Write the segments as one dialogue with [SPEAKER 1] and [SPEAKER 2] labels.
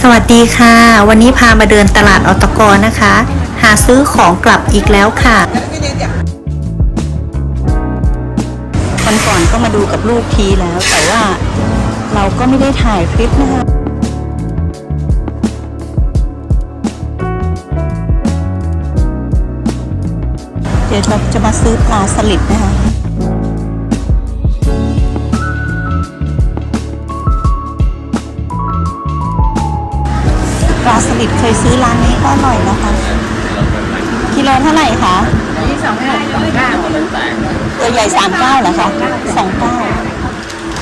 [SPEAKER 1] สวัสดีค่ะ วันนี้พามาเดินตลาดอตกนะคะ หาซื้อของกลับอีกแล้วค่ะวันก่อนก็มาดูกับลูกทีแล้ว แต่ว่าเราก็ไม่ได้ถ่ายคลิปนะคะเดี๋ยวเราจะมาซื้อปลาสลิดนะคะ ปลาสลิดเคยซื้อร้านนี้ก็อร่อยนะคะกิโลเท่าไหร่คะ
[SPEAKER 2] นี่สองหกสองเก้า
[SPEAKER 1] ตัวใหญ่สามเก้าเหรอคะสองเก้า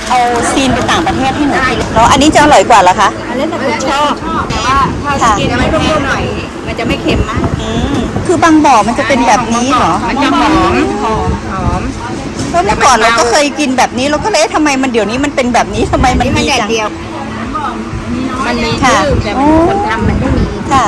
[SPEAKER 1] เอาซีนไปต่างประเทศให้หนูกินแล้วอันนี้จะอร่อยกว่าเหรอคะ
[SPEAKER 2] อันนี้แต่คุณชอบแต่ว่าถ้ากินมันเค็มหน่อย มันจะไม่เค็มมาก
[SPEAKER 1] อืมคือบางบ่อมันจะเป็นแบบนี้เหรอ
[SPEAKER 2] มันจะหอมหอมหอม
[SPEAKER 1] เพราะเมื่อก่อนเราก็เคยกินแบบนี้เราก็เลยเอ๊ะทำไมมันเดี๋ยวนี้มันเป็นแบบนี้ทำไมมัน
[SPEAKER 2] นี่มัน
[SPEAKER 1] ดี
[SPEAKER 2] แดด
[SPEAKER 1] จัง
[SPEAKER 2] เดียวมันมี
[SPEAKER 1] ค่ะ
[SPEAKER 2] ชื่อแต่มันคนทำมันไม่มี
[SPEAKER 1] ค่ะ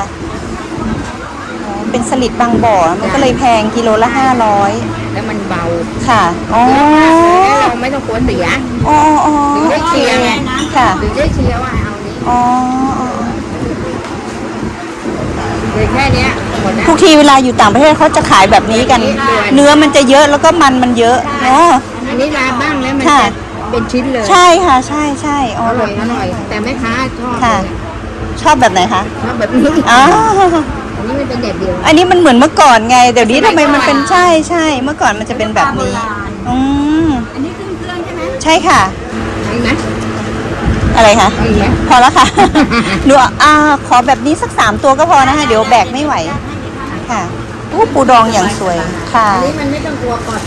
[SPEAKER 1] อ๋อเป็นสลิดบางบ่อ มันก็เลยแพงกิโลละห้าร้อย
[SPEAKER 2] แล้วมันเบา
[SPEAKER 1] ค่ะอ๋อ
[SPEAKER 2] แล้วเราไม่ต้องกลัวเสีย
[SPEAKER 1] อ๋ออ๋อ
[SPEAKER 2] ถึงได้เชียร์ไง
[SPEAKER 1] ค่ะ
[SPEAKER 2] หรือได้เชียร์ว่าเอานี้
[SPEAKER 1] อ๋ออ๋อ
[SPEAKER 2] หรือแค่เนี้ยหมดนะ
[SPEAKER 1] ทุกทีเวลาอยู่ต่างประเทศเขาจะขายแบบนี้กัน เนื้อมันจะเยอะแล้วก็มันมันเยอะเนาะ
[SPEAKER 2] อันนี้ลาบ้างแล้วมัน
[SPEAKER 1] ค่ะ
[SPEAKER 2] จะเป็นชิ้นเลย
[SPEAKER 1] ใช่ค่ะ ใช่ใช่อ๋อ
[SPEAKER 2] อ
[SPEAKER 1] แบ
[SPEAKER 2] ร่อย
[SPEAKER 1] บ
[SPEAKER 2] อ
[SPEAKER 1] นี้
[SPEAKER 2] ร่อย แต่แม่ค้าชอบ
[SPEAKER 1] ค่ะ ชอบแบบไหนคะ
[SPEAKER 2] ชอบแบบนี้
[SPEAKER 1] อ๋อ
[SPEAKER 2] อันนี้มันเป็นแดดเดียว
[SPEAKER 1] อันนี้มันเหมือนเมื่อก่อนไงเดี๋ยวนี้ทำไมมันเป็นใช่ใช่เมื่อก่อนมันจะเป็นแบบนี้อืม
[SPEAKER 2] อันนี้เครื่องเครื่องใช่ไหม
[SPEAKER 1] ใช่ค่ะ
[SPEAKER 2] เอาอีกไหม
[SPEAKER 1] อะไรคะ
[SPEAKER 2] เอาอีกไหม
[SPEAKER 1] พอแล้วค่ะหนูอ่าขอแบบนี้สักสามตัวก็พอนะคะเดี๋ยวแบกไม่ไหว ค่ะอู้ปูดองอย่างสวยค่ะ
[SPEAKER 2] อันนี้มันไม่ต้องกลัวก่อน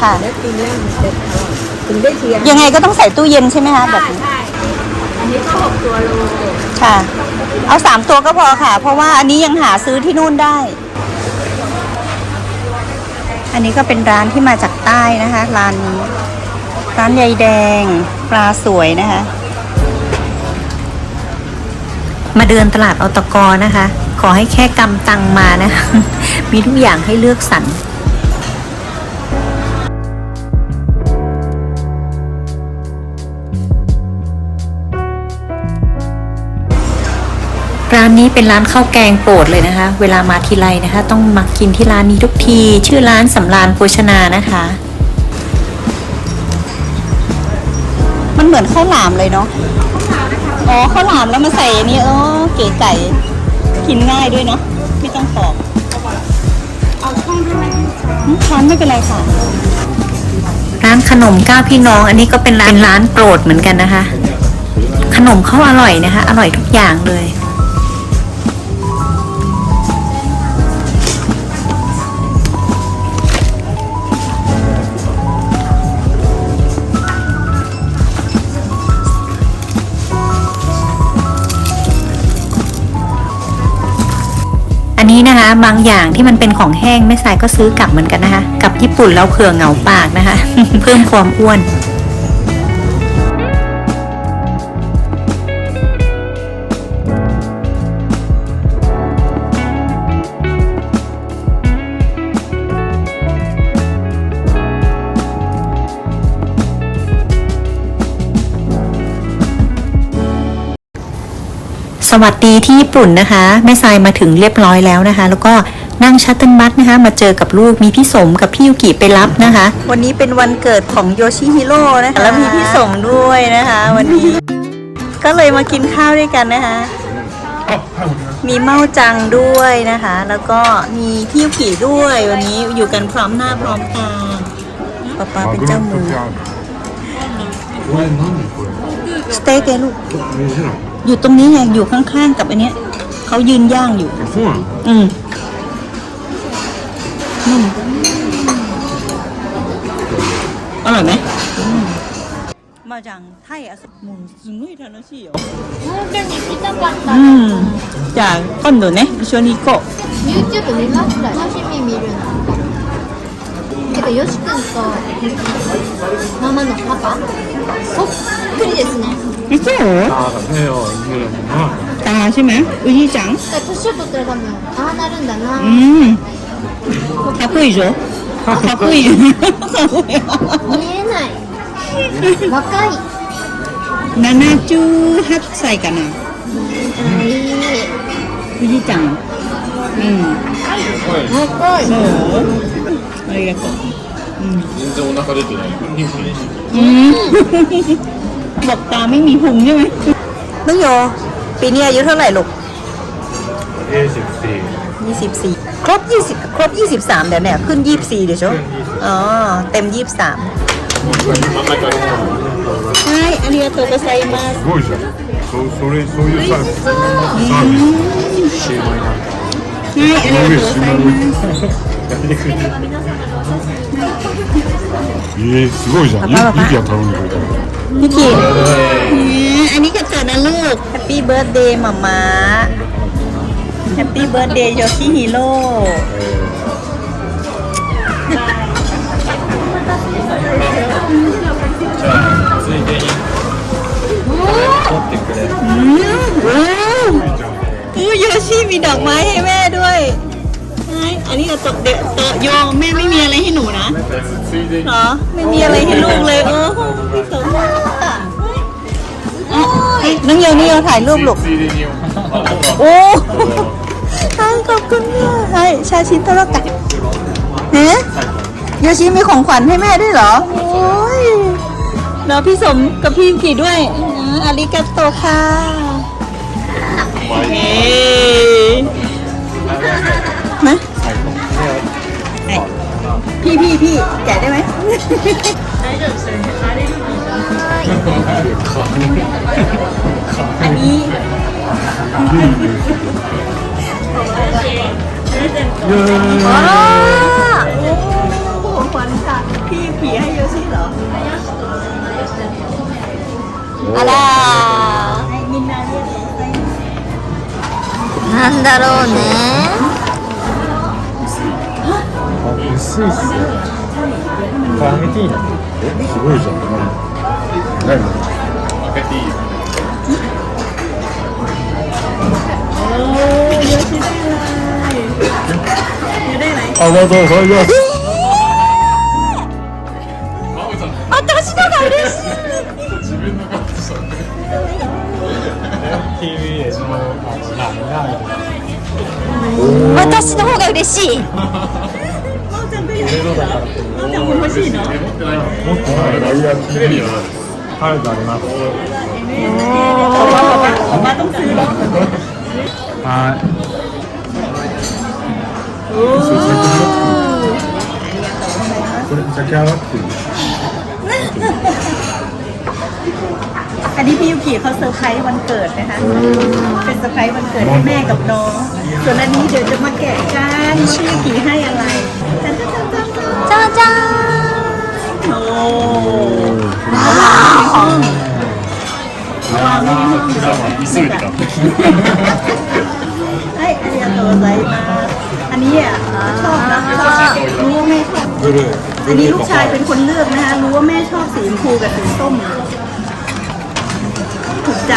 [SPEAKER 1] ค่ะ
[SPEAKER 2] แล้วกินแล้วมันจะอร่อยถึงได้เชียร์
[SPEAKER 1] ยังไงก็ต้องใส่ตู้เย็นใช่ไหมคะแบบนี้
[SPEAKER 2] ใช่อัน นี้ก็หกตัวโล
[SPEAKER 1] ค่ะ เอาสามตัวก็พอค่ะ เพราะว่าอันนี้ยังหาซื้อที่นู่นได้ อันนี้ก็เป็นร้านที่มาจากใต้นะคะ ร้านนี้ ร้านใยแดง ปลาสวยนะคะ มาเดินตลาดอตกนะคะ ขอให้แค่กำตังมานะคะ มีทุกอย่างให้เลือกสรร ร้านนี้เป็นร้านข้าวแกงโปรดเลยนะคะ เวลามาทีไรนะคะ ต้องมากินที่ร้านนี้ทุกที ชื่อร้านสำรานโภชนานะคะ มันเหมือนข้าวหลามเลยเนาะอ๋อข้าวหลามแล้วมาใส่อันนี้เออเก๋ไก่กินง่ายด้วยเนาะไม่ต้องปอก
[SPEAKER 2] เอาช่องด้วย
[SPEAKER 1] อืมช้อนไม่เป็นไรค่ะร้านขนมก้าวพี่น้อง อันนี้ก็เป็นร้านร้านโปรดเหมือนกันนะคะ ขนมเขาอร่อยนะคะ อร่อยทุกอย่างเลย บางอย่างที่มันเป็นของแห้งแม่สายก็ซื้อกลับเหมือนกันนะคะกับญี่ปุ่นเราเผื่อเหงาปากนะคะ เพิ่มความอ้วน สวัสดีที่ญี่ปุ่นนะคะ แม่ทรายมาถึงเรียบร้อยแล้วนะคะ แล้วก็นั่งชัตเติลบัสนะคะ มาเจอกับลูกมีพี่สมกับพี่ยูกิไปรับนะคะ วันนี้เป็นวันเกิดของโยชิฮิโร่นะคะแล้วมีพี่สมด้วยนะคะ วันนี้ ก็เลยมากินข้าวด้วยกันนะคะ มีเมาจังด้วยนะคะ แล้วก็มีพี่ยูกิด้วย วันนี้อยู่กันพร้อมหน้าพร้อมตาป๊าป๊าเป็นเจ้ามือสเต็กเล
[SPEAKER 3] ยลูก
[SPEAKER 1] อยู่ตรงนี้ไงอยู่ข้างๆกับอันเนี้ยเขายืนย่างอยู่
[SPEAKER 3] あそうなの
[SPEAKER 1] อืมนุ่มอร่อยไหมมาจากไทยอะもうすごい楽しいよ
[SPEAKER 4] 本当に行きたかった
[SPEAKER 1] うんじゃあ今度ね一緒に行こ
[SPEAKER 4] YouTube 見ました楽しみ見るのて かよし君とママのパパ？そっくりですね。
[SPEAKER 1] 있어 요. 아, 맞네お.이
[SPEAKER 4] 거는 다. 年を取ったら多分ああなるんだな、
[SPEAKER 1] 음. 가꾸かっこいい.
[SPEAKER 4] 見えない。若い。
[SPEAKER 1] 78살 가 나. あーいちゃん。うん.
[SPEAKER 4] 高い
[SPEAKER 1] そうありがとう
[SPEAKER 3] 全然お腹出てない。ニューフィン
[SPEAKER 1] อืม บอกตาไม่มีพุงใช่ไหมน้องโย ปีนี้อายุเท่าไหร่ลูก
[SPEAKER 3] A สิบสี่
[SPEAKER 1] 24 ครบ 20 ครบ 23 เดี๋ยวเนี่ยขึ้น 24 เดี๋ยวชอ๋อ เต็ม 23
[SPEAKER 3] 真ん中の方
[SPEAKER 1] ใช่อันนี้ตัวกระไซมา
[SPEAKER 3] すごいじゃん。そうそれそういうサービス。サービス。シーマイナー。
[SPEAKER 1] ใช่อันนี้ตัวกระไซมา
[SPEAKER 3] やってくれてる。えー、すごいじゃん。ゆ
[SPEAKER 1] パパパパ
[SPEAKER 3] ゆきが頼んでくれたの。
[SPEAKER 1] พี่ขีอันนี้ก็เกิดนะลูก แฮปปี้เบิร์ดเดย์มาม่าแฮปปี้เบิร์ดเดย์โยชิฮิโร่
[SPEAKER 3] ついでに取ってくれ。
[SPEAKER 1] อืมโ อู้โยชิมีดอกไม้ให้แม่ด้วยไอ้อันนี้ก็ตกเดะโตะโยแม่ไม่มีอะไรให้หนูนะเหรอไม่มีอะไรให้ลูกเลยเออเฮ้ยน้องโยนี่โยถ่ายรูปลูก โอ้ใช่ขอบคุณค่ะใช่ชาชินตลกะดเฮ้ยโยชิมีของขวัญให้แม่ด้วยเหรอ โอ้ยแล้วพี่สมกับพี่กีด้วยอาอาริกาโตค่ะ เฮ้มาไอ้พี่พี่พี่แกะได้ไหมอันนี้ว้าวโอ้โหขวัญจากพี่ผีให้โยชิเหรออะไร
[SPEAKER 4] なんだろうね。
[SPEAKER 3] あ薄いっすね。カフいじゃん。何ーあ
[SPEAKER 1] り
[SPEAKER 3] がとうございます
[SPEAKER 1] しい。欲しいの？
[SPEAKER 3] もっないレビはあるあります。はい。おお。これ、上がってる。
[SPEAKER 1] อันนี้พี่ยูกิเขาเซอร์ไพรส์วันเกิดนะคะ เป็นเซอร์ไพรส์วันเกิดให้แม่กับน้อง ส่วนอันนี้เดี๋ยวจะมาแกะกันว่าขี่ให้อะไรจ้าจ้าจ้าจ้าจ้าโอ้ว้าวของว้าวนี่คือแบบพิเศ
[SPEAKER 3] ษอะ
[SPEAKER 1] ไอ้อันนี้ตัวไรมาอันนี้อะชอบนะชอบรู้ว่าแม่ชอบอันนี้ลูกชายเป็นคนเลือกนะคะรู้ว่าแม่ชอบสีชมพูกับสีส้ม ใจ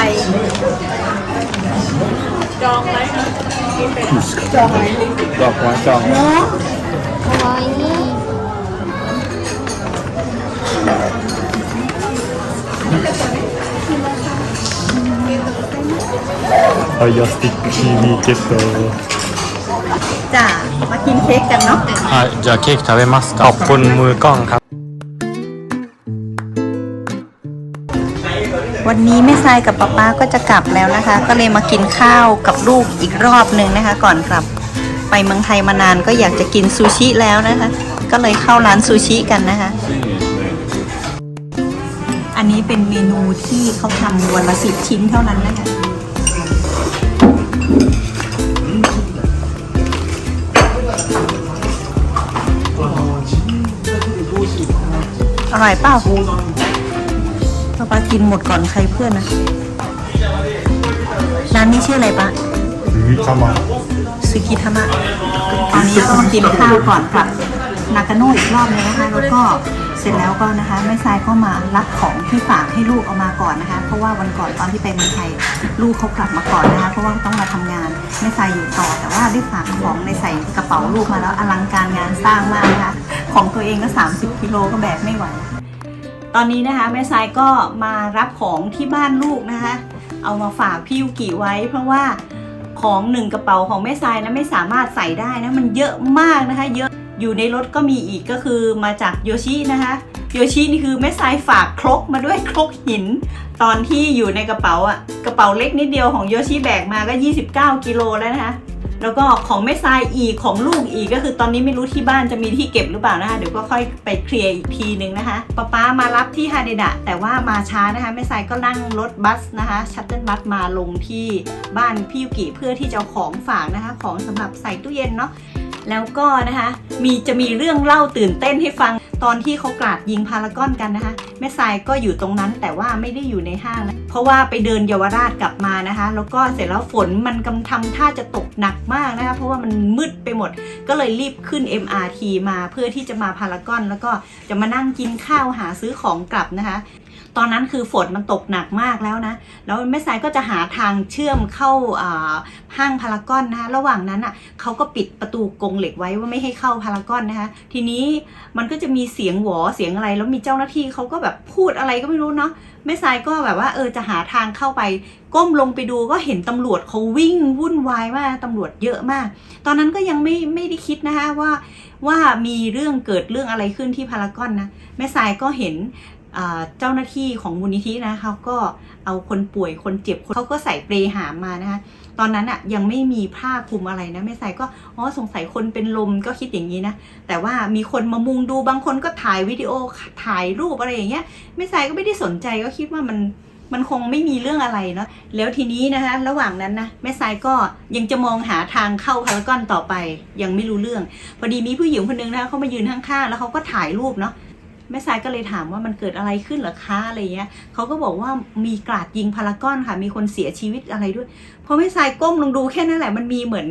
[SPEAKER 1] จองไหมจองไหม
[SPEAKER 3] ดอกไม้จอง
[SPEAKER 1] เนาะ
[SPEAKER 4] かわいい
[SPEAKER 3] ファイヤースティック TV ゲット
[SPEAKER 1] จ้ามากินเค้กกันเนาะ
[SPEAKER 3] はいじゃあケーキ食べますかขอบคุณมือกล้องครับ
[SPEAKER 1] วันนี้แม่ทรายกับป๊าป๊าก็จะกลับแล้วนะคะ ก็เลยมากินข้าวกับลูกอีกรอบหนึ่งนะคะ ก่อนกลับไปเมืองไทยมานานก็อยากจะกินซูชิแล้วนะคะ ก็เลยเข้าร้านซูชิกันนะคะ อันนี้เป็นเมนูที่เขาทำวันละสิบชิ้นเท่านั้นนะคะอร่อยเปล่า ป้าป้ากินหมดก่อนใครเพื่อนนะร้านนี้ชื่ออะไรปะ
[SPEAKER 3] 麦玉
[SPEAKER 1] สุกิธามะตอนนี้ก็มากินข้าวก่อนกลับนากาโน่อีกรอบนึงนะคะแล้วก็เสร็จแล้วก็นะคะแม่ทรายก็มารับของที่ฝากให้ลูกเอามาก่อนนะคะ เพราะว่าวันก่อนตอนที่ไปเมืองไทยลูกเขากลับมาก่อนนะคะ เพราะว่าต้องมาทำงานแม่ทรายอยู่ต่อ แต่ว่าได้ฝากของในใส่กระเป๋าลูกมาแล้วอลังการงานสร้างมากนะคะของตัวเองก็ 30กิโลก็แบกไม่ไหว ตอนนี้นะคะแม่ทรายก็มารับของที่บ้านลูกนะคะ เอามาฝากพี่ยูกิไว้ เพราะว่าของหนึ่งกระเป๋าของแม่ทรายนะไม่สามารถใส่ได้นะมันเยอะมากนะคะ เยอะอยู่ในรถก็มีอีกก็คือมาจากโยชินะคะโยชินี่คือแม่ทรายฝากครกมาด้วยครกหิน ตอนที่อยู่ในกระเป๋าอะกระเป๋าเล็กนิดเดียวของโยชิแบกมาก็ 29 กิโลแล้วนะคะ แล้วก็ของแม่ทรายอีกของลูกอีกก็คือตอนนี้ไม่รู้ที่บ้านจะมีที่เก็บหรือเปล่านะคะเดี๋ยวก็ค่อยไปเคลียร์อีกทีนึงนะคะป๊าป๊ามารับที่ฮาเดดะแต่ว่ามาช้านะคะแม่ทรายก็นั่งรถบัสนะคะชัตเติลบัสมาลงที่บ้านพี่ยุกิเพื่อที่จะของฝากนะคะ ของสำหรับใส่ตู้เย็นเนาะแล้วก็นะคะมีจะมีเรื่องเล่าตื่นเต้นให้ฟังตอนที่เขากราดยิงพารากอนกันนะคะ แม่ทรายก็อยู่ตรงนั้นแต่ว่าไม่ได้อยู่ในห้างนะเพราะว่าไปเดินเยาวราชกลับมานะคะ แล้วก็เสร็จแล้วฝนมันกำทำท่าจะตกหนักมากนะคะ เพราะว่ามันมืดไปหมด ก็เลยรีบขึ้น MRT มาเพื่อที่จะมาพารากอน แล้วก็จะมานั่งกินข้าวหาซื้อของกลับนะคะ ตอนนั้นคือฝนมันตกหนักมากแล้วนะ แล้วแม่สายก็จะหาทางเชื่อมเข้าอ่าห้างพารากอนนะคะระหว่างนั้นอะเขาก็ปิดประตูกรงเหล็กไว้ว่าไม่ให้เข้าพารากอนนะคะทีนี้มันก็จะมีเสียงหวอเสียงอะไร แล้วมีเจ้าหน้าที่เขาก็แบบพูดอะไรก็ไม่รู้เนาะแม่สายก็แบบว่าเออจะหาทางเข้าไป ก้มลงไปดูก็เห็นตำรวจเขาวิ่งวุ่นวายมากตำรวจเยอะมาก ตอนนั้นก็ยังไม่ไม่ได้คิดนะคะว่าว่ามีเรื่องเกิดเรื่องอะไรขึ้นที่พารากอนนะแม่สายก็เห็น เจ้าหน้าที่ของมูลนิธินะเขาก็เอาคนป่วยคนเจ็บเขาก็ใส่เปลหามมานะคะตอนนั้นอะยังไม่มีผ้าคลุมอะไรนะไม่ใส่ก็อ๋อสงสัยคนเป็นลมก็คิดอย่างนี้นะ แต่ว่ามีคนมามุงดูบางคนก็ถ่ายวิดีโอถ่ายรูปอะไรอย่างเงี้ยไม่ใส่ก็ไม่ได้สนใจก็คิดว่ามันมันคงไม่มีเรื่องอะไรเนาะแล้วทีนี้นะคะระหว่างนั้นนะแม่ทรายก็ยังจะมองหาทางเข้าพารากอนต่อไป ยังไม่รู้เรื่อง พอดีมีผู้หญิงคนนึงนะคะเขามายืนข้างๆแล้วเขาก็ถ่ายรูปเนาะ แม่สายก็เลยถามว่ามันเกิดอะไรขึ้นเหรอคะอะไรเงี้ยเขาก็บอกว่ามีกราดยิงพารากอนค่ะ มีคนเสียชีวิตอะไรด้วยพอแม่สายก้มลงดูแค่นั้นแหละมันมีเหมือน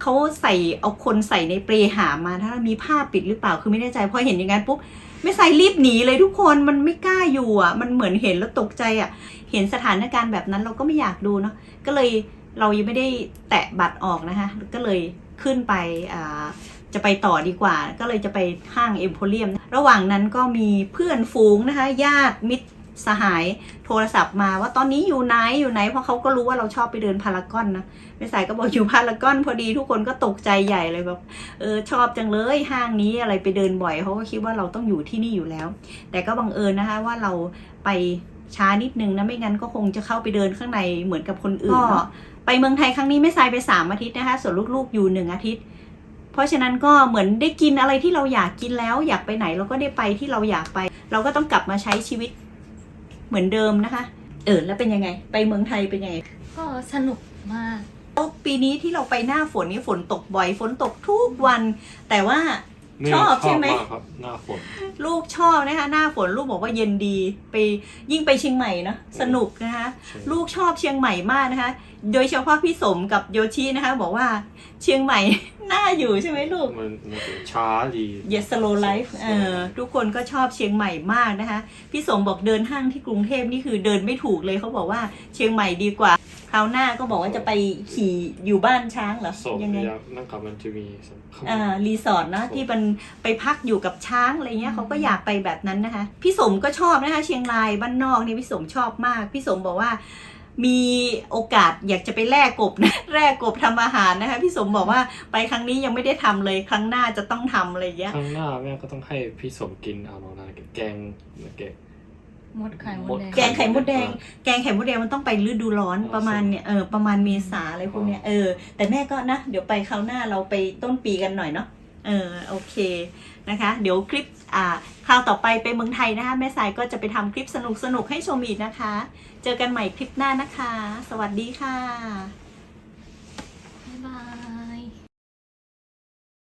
[SPEAKER 1] เขาใส่เอาคนใส่ในเปรหามาถ้ามีผ้าปิดหรือเปล่าคือไม่แน่ใจพอเห็นอย่างนั้นปุ๊บแม่สายรีบหนีเลยทุกคนมันไม่กล้าอยู่อะ มันเหมือนเห็นแล้วตกใจอะ เห็นสถานการณ์แบบนั้นเราก็ไม่อยากดูเนาะก็เลยเรายังไม่ได้แตะบัตรออกนะคะ ก็เลยขึ้นไปอ่า จะไปต่อดีกว่า ก็เลยจะไปห้างเอ็มโพเรียม ระหว่างนั้นก็มีเพื่อนฝูงนะคะ ญาติมิตรสหายโทรศัพท์มาว่าตอนนี้อยู่ไหนอยู่ไหน เพราะเขาก็รู้ว่าเราชอบไปเดินพารากอนนะไม่สายก็บอกอยู่พารากอนพอดีทุกคนก็ตกใจใหญ่เลยแบบเออชอบจังเลยห้างนี้อะไรไปเดินบ่อยเขาก็คิดว่าเราต้องอยู่ที่นี่อยู่แล้ว แต่ก็บังเอิญนะคะว่าเราไปช้านิดนึงนะไม่งั้นก็คงจะเข้าไปเดินข้างในเหมือนกับคนอื่นเนาะไปเมืองไทยครั้งนี้ไม่สายไปสามอาทิตย์นะคะส่วนลูกๆอยู่หนึ่งอาทิตย์ เพราะฉะนั้นก็เหมือนได้กินอะไรที่เราอยากกินแล้ว อยากไปไหนเราก็ได้ไปที่เราอยากไป เราก็ต้องกลับมาใช้ชีวิตเหมือนเดิมนะคะ เออแล้วเป็นยังไง ไปเมืองไทยเป็นยังไง
[SPEAKER 4] ก็สนุกมาก
[SPEAKER 1] ปีนี้ที่เราไปหน้าฝนนี่ฝนตกบ่อยฝนตกทุกวัน แต่ว่า
[SPEAKER 3] เนี่ย
[SPEAKER 1] ชอบใช่ไหมา
[SPEAKER 3] กครับ หน้าฝน
[SPEAKER 1] ลูกชอบนะคะหน้าฝนลูกบอกว่าเย็นดีไปยิ่งไปเชียงใหม่นะสนุกนะคะ
[SPEAKER 3] ใช่
[SPEAKER 1] ลูกชอบเชียงใหม่มากนะคะ โดยเฉพาะพี่สมกับโยชินะคะ บอกว่าเชียงใหม่ น่าอยู่ใช่ไหมลูก
[SPEAKER 3] มันมันจะช้าดี
[SPEAKER 1] Yes Slow Life เออทุกคนก็ชอบเชียงใหม่มากนะคะ พี่สมบอกเดินห้างที่กรุงเทพนี่คือเดินไม่ถูกเลยเขาบอกว่าเชียงใหม่ดีกว่าค ราวหน้าก็บอกว่าจะไปขี่อยู่บ้านช้างเหรอ
[SPEAKER 3] สอบ
[SPEAKER 1] ยังไง
[SPEAKER 3] อยากนั่งกับมันจะมีสักคำ
[SPEAKER 1] อ่ารีสอร์ทนะ ที่มันไปพักอยู่กับช้างอะไรเงี้ยเขาก็อยากไปแบบนั้นนะคะ พี่สมก็ชอบนะคะ เชียงรายบ้านนอกนี่พี่สมชอบมาก พี่สมบอกว่า มีโอกาสอยากจะไปแลกกบนะ แลกกบทำอาหารนะคะ พี่สมบอกว่าไปครั้งนี้ยังไม่ได้ทำเลยครั้งหน้าจะต้องทำอะไรเงี้ย
[SPEAKER 3] ข้างหน้าแม่ก็ต้องให้พี่สมกินเอาโนนาแกงแกง
[SPEAKER 4] มดไข่มดแดง
[SPEAKER 1] แกงไข่มดแดง แกงไข่มดแดงมันต้องไปฤดูร้อนประมาณเนี่ยเออประมาณเมษาอะไรพวกเนี้ยเออแต่แม่ก็นะเดี๋ยวไปคราวหน้าเราไปต้นปีกันหน่อยเนาะเออโอเคนะคะ เดี๋ยวคลิปอ่าคราวต่อไปไปเมืองไทยนะคะแม่สายก็จะไปทำคลิปสนุกสนุกๆให้ชมอีกนะคะ เจอกันใหม่คลิปหน้านะคะ สวัสดีค่ะ
[SPEAKER 4] บ๊ายบาย